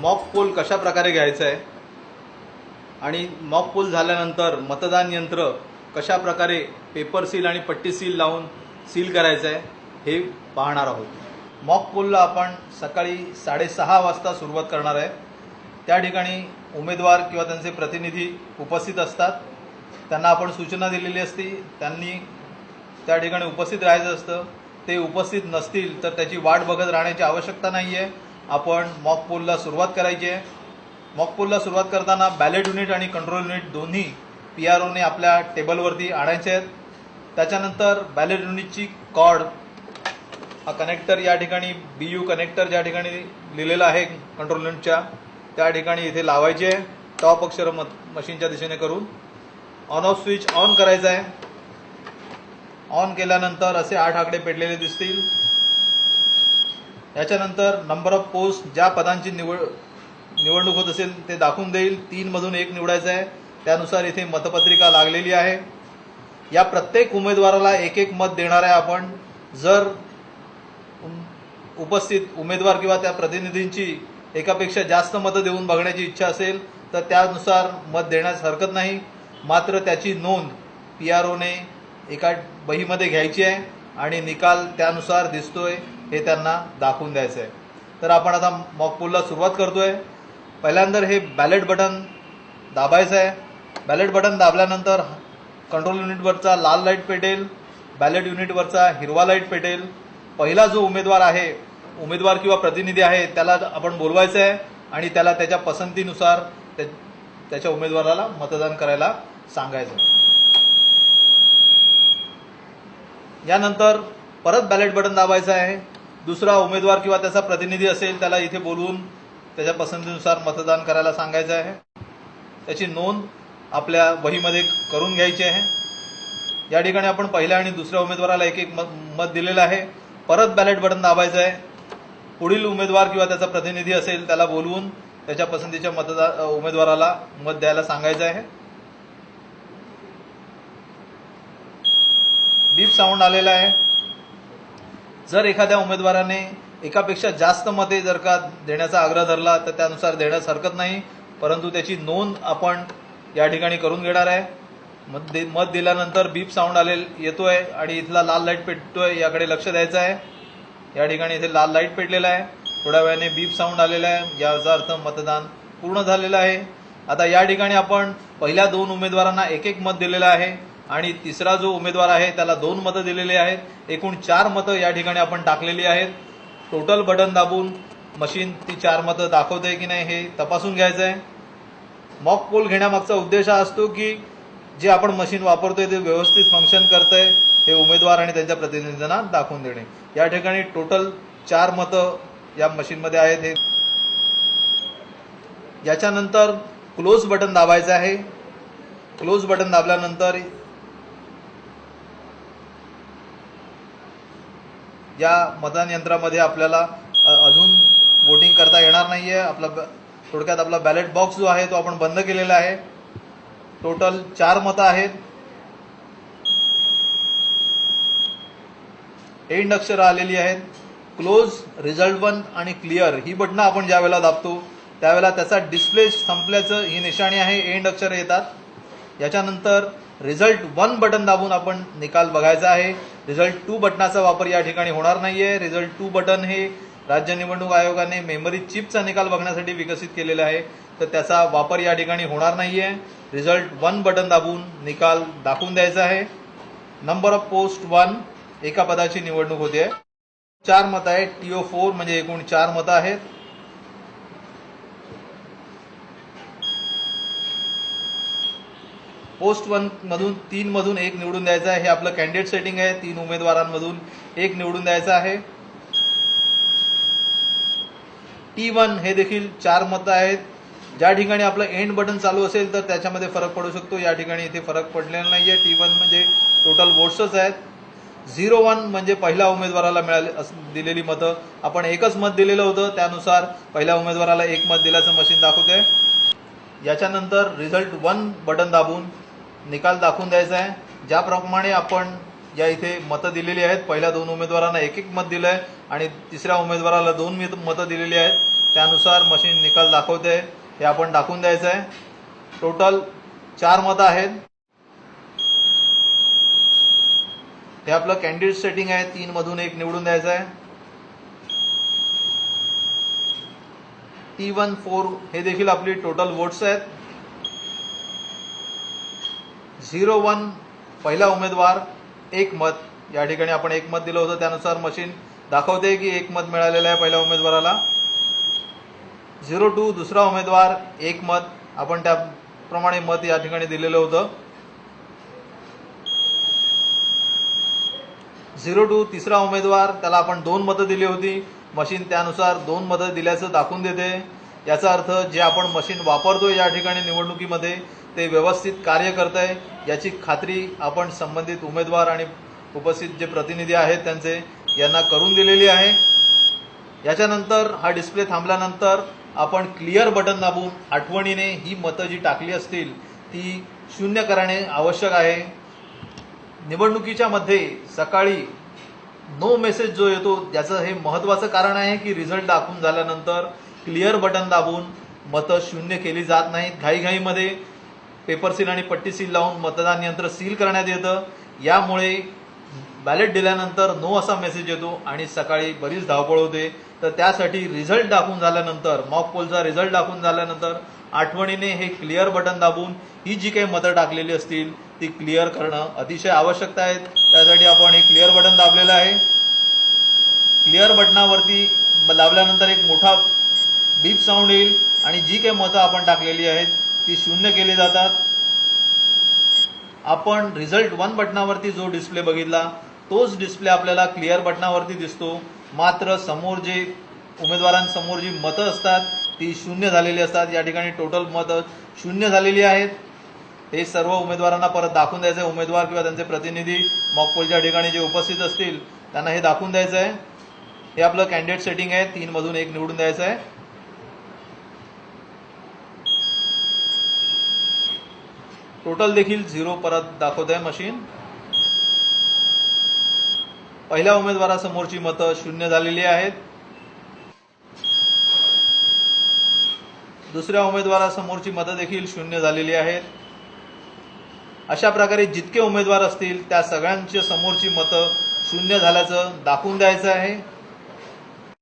Mock poll कशा प्रकारे घ्यायचा आहे आणि मॉक पोल झाल्यानंतर मतदान यंत्र कशा प्रकारे पेपर सील आणि पट्टी सील लावून सील करायचं आहे हे पाहणार आहोत. मॉक पोलला आपण सकाळी साडेसहा वाजता सुरुवात करणार आहे. त्या ठिकाणी उमेदवार किंवा त्यांचे प्रतिनिधी उपस्थित असतात. त्यांना आपण सूचना दिलेली असती. त्यांनी त्या ठिकाणी उपस्थित राहायचं असतं. ते उपस्थित नसतील तर त्याची वाट बघत राहण्याची आवश्यकता नाही आहे आपण मॉक पोलला सुरुवात करायची आहे. मॉक पोलला सुरुवात करताना बॅलेट युनिट आणि कंट्रोल युनिट दोन्ही पी आर ओने आपल्या टेबलवरती आणायचे आहेत. त्याच्यानंतर बॅलेट युनिटची कॉर्ड हा कनेक्टर या ठिकाणी बी यू कनेक्टर ज्या ठिकाणी लिहिलेलं आहे कंट्रोल युनिटच्या त्या ठिकाणी इथे लावायचे आहे. टॉप अक्षर म मशीनच्या दिशेने करून. ऑन ऑफ स्विच ऑन करायचा आहे. ऑन केल्यानंतर असे आठ आकडे पेटलेले दिसतील. याच्यानंतर नंबर ऑफ पोस्ट ज्या पदांची निवड निवडणूक होत असेल ते दाखवून देईल. तीन मधून एक निवडायचं आहे. त्यानुसार इथे मतपत्रिका लागलेली आहे. या प्रत्येक उमेदवाराला एक एक मत देणार आहे आपण. जर उपस्थित उमेदवार किंवा त्या प्रतिनिधींची एकापेक्षा जास्त मतं देऊन बघण्याची इच्छा असेल तर त्यानुसार मत देण्यास हरकत नाही. मात्र त्याची नोंद पी आर ओने एका बहीमध्ये घ्यायची आहे आणि निकाल त्यानुसार दिसतोय. हे त्यांना दाखवून द्यायचं आहे तर आपण आता मॉकपोलला सुरुवात करतोय. पहिल्यांदा हे बॅलेट बटन दाबायचं आहे बॅलेट बटन दाबल्यानंतर कंट्रोल युनिटवरचा लाल लाइट पेटेल. बॅलेट युनिटवरचा हिरवा लाइट पेटेल. पहिला जो उमेदवार आहे उमेदवार किंवा प्रतिनिधी आहे त्याला आपण बोलवायचं आहे आणि त्याला त्याच्या पसंतीनुसार त्या- त्याच्या उमेदवाराला मतदान करायला सांगायचं आहे. यानंतर परत बॅलेट बटन दाबायचं आहे दुसरा उमेदवार किंवा त्याचा प्रतिनिधी असेल त्याला इथे बोलवून त्याच्या पसंतीनुसार मतदान करायला सांगायचं आहे. त्याची नोंद आपल्या वहीमध्ये करून घ्यायची आहे. या ठिकाणी आपण पहिल्या आणि दुसऱ्या उमेदवाराला एक एक मत मत दिलेलं आहे. परत बॅलेट बटन दाबायचं आहे. पुढील उमेदवार किंवा त्याचा प्रतिनिधी असेल त्याला बोलवून त्याच्या पसंतीच्या मतदार उमेदवाराला मत द्यायला सांगायचं आहे. बीप साऊंड आलेला आहे. जर एखाद्या उमेदवाराने एकापेक्षा जास्त मते जर का देण्याचा आग्रह धरला तर त्यानुसार देण्यास हरकत नाही. परंतु त्याची नोंद आपण या ठिकाणी करून घेणार आहे. मत दे मत दिल्यानंतर बीप साऊंड आले येतोय आणि इथला लाल लाइट पेटतोय याकडे लक्ष द्यायचं आहे. या ठिकाणी इथे लाल लाइट पेटलेला आहे. थोड्या वेळाने बीप साऊंड आलेला आहे. याचा अर्थ मतदान पूर्ण झालेलं आहे. आता या ठिकाणी आपण पहिल्या दोन उमेदवारांना एक एक मत दिलेलं आहे. आणि तिसरा जो उमेदवार आहे त्याला दोन मतं दिलेली आहेत. एकूण चार मतं या ठिकाणी आपण टाकलेली आहेत. टोटल बटन दाबून मशीन ती चार मतं दाखवते की नाही हे तपासून घ्यायचं आहे मॉक पोल घेण्यामागचा उद्देश हा असतो की जे आपण मशीन वापरतोय ते व्यवस्थित फंक्शन करतंय हे उमेदवार आणि त्यांच्या प्रतिनिधींना दाखवून देणे. या ठिकाणी टोटल चार मतं या मशीनमध्ये आहेत हे. याच्यानंतर क्लोज बटन दाबायचं आहे. क्लोज बटन दाबल्यानंतर या मतदान यंत्रामध्ये आपल्याला अजून वोटिंग करता येणार नाहीये. आपला ब- थोडक्यात आपला बॅलेट बॉक्स जो आहे तो आपण बंद केलेला आहे. टोटल चार मतं आहेत. एंड अक्षरं आलेली आहेत. क्लोज रिझल्ट वन आणि क्लिअर ही बटणं आपण ज्या वेळेला दाबतो त्यावेळेला त्याचा डिस्प्ले संपल्याचं ही निशाणी आहे. एंड अक्षर येतात. याच्यानंतर रिझल्ट वन बटन दाबून आपण निकाल बघायचा आहे. रिझल्ट टू बटनाचा वापर या ठिकाणी होणार नाहीये. रिझल्ट टू बटन हे राज्य निवडणूक आयोगाने मेमरी चिपचा निकाल बघण्यासाठी विकसित केलेला आहे. तर त्याचा वापर या ठिकाणी होणार नाहीये. रिझल्ट वन बटन दाबून निकाल दाखवून द्यायचा आहे. नंबर ऑफ पोस्ट वन एका पदाची निवडणूक होते. चार मतं आहेत टीओ फोर म्हणजे एकूण चार मतं आहेत. पोस्ट वन मधून तीन मधून एक निवडून द्यायचं आहे. हे आपलं कॅन्डिडेट सेटिंग आहे. तीन उमेदवारांमधून एक निवडून द्यायचं आहे. टी वन हे देखील चार मतं आहेत. ज्या ठिकाणी आपलं एंड बटन चालू असेल तर त्याच्यामध्ये फरक पडू शकतो. या ठिकाणी इथे फरक पडलेला नाही आहे टी वन म्हणजे टोटल वोट्सच आहेत. झिरो वन म्हणजे पहिल्या उमेदवाराला मिळाले दिलेली मतं. आपण एकच मत दिलेलं होतं. त्यानुसार पहिल्या उमेदवाराला एक मत दिल्याचं मशीन दाखवते याच्यानंतर रिझल्ट वन बटन दाबून निकाल दाखवून द्यायचा आहे. ज्याप्रमाणे आपण या इथे मतं दिलेली आहेत पहिल्या दोन उमेदवारांना एक एक मत दिलंय आणि तिसऱ्या उमेदवाराला दोन मतं दिलेली आहेत. त्यानुसार मशीन निकाल दाखवते. हे आपण दाखवून द्यायचं आहे. टोटल चार मतं आहेत. हे आपलं कॅन्डिडेट सेटिंग आहे. तीन मधून एक निवडून द्यायचं आहे. टी वन फोर हे देखील आपली टोटल वोट्स आहेत. झिरो वन पहिला उमेदवार एक मत. या ठिकाणी आपण एक मत दिलं होतं त्यानुसार मशीन दाखवते की एक मत मिळालेलं आहे पहिल्या उमेदवाराला. झिरो टू दुसरा उमेदवार एक मत. आपण त्याप्रमाणे मत या ठिकाणी दिलेलं होतं. झिरो टू तिसरा उमेदवार त्याला आपण दोन मतं दिली होती. मशीन त्यानुसार दोन मतं दिल्याचं दाखवून देते. याचा अर्थ जे आपण मशीन वापरतो या ठिकाणी निवडणुकीमध्ये ते व्यवस्थित कार्य करत आहे याची खात्री आपण संबंधित उमेदवार आणि उपस्थित जे प्रतिनिधी आहेत त्यांचे यांना करून दिलेली आहे. याच्यानंतर हा डिस्प्ले थांबल्यानंतर आपण क्लिअर बटन दाबून आठवणीने ही मतं जी टाकली असतील ती शून्य करणे आवश्यक आहे. निवडणुकीच्या मध्ये सकाळी नो मेसेज जो येतो त्याचं हे महत्वाचं कारण आहे की रिझल्ट दाखवून झाल्यानंतर क्लिअर बटन दाबून मतं शून्य केली जात नाहीत. घाईघाईमध्ये पेपर सील आणि पट्टी सील लावून मतदान यंत्र सील करण्यात येतं. यामुळे बॅलेट दिल्यानंतर नो असा मेसेज येतो आणि सकाळी बरीच धावपळ होते. तर त्यासाठी रिझल्ट दाखवून झाल्यानंतर मॉक पोलचा रिझल्ट दाखवून झाल्यानंतर आठवणीने हे क्लिअर बटन दाबून ही जी काही मतं टाकलेली असतील ती क्लिअर करणं अतिशय आवश्यकता आहे त्यासाठी आपण हे क्लिअर बटन दाबलेलं आहे. क्लिअर बटनावरती दाबल्यानंतर एक मोठा बीप साऊंड येईल आणि जी काही मतं आपण टाकलेली आहेत ती शून्य केली जातात. आपण रिझल्ट वन बटनावरती जो डिस्प्ले बघितला तोच डिस्प्ले आपल्याला क्लिअर बटनावरती दिसतो. मात्र समोर जे उमेदवारांसमोर जी मतं असतात ती शून्य झालेली असतात. या ठिकाणी टोटल मतं शून्य झालेली आहेत. हे सर्व उमेदवारांना परत दाखवून द्यायचं आहे उमेदवार किंवा त्यांचे प्रतिनिधी मॉकपोलच्या ठिकाणी जे उपस्थित असतील त्यांना हे दाखवून द्यायचं आहे हे आपलं कॅन्डिडेट सेटिंग आहे. तीन मधून एक निवडून द्यायचं आहे टोटल देखील झिरो परत दाखवत आहे मशीन. पहिल्या उमेदवारासमोरची मतं शून्य झालेली आहेत. दुसऱ्या उमेदवारासमोरची मतं देखील शून्य झालेली आहेत. अशा प्रकारे जितके उमेदवार असतील त्या सगळ्यांच्या समोरची मतं शून्य झाल्याचं दाखवून द्यायचं आहे.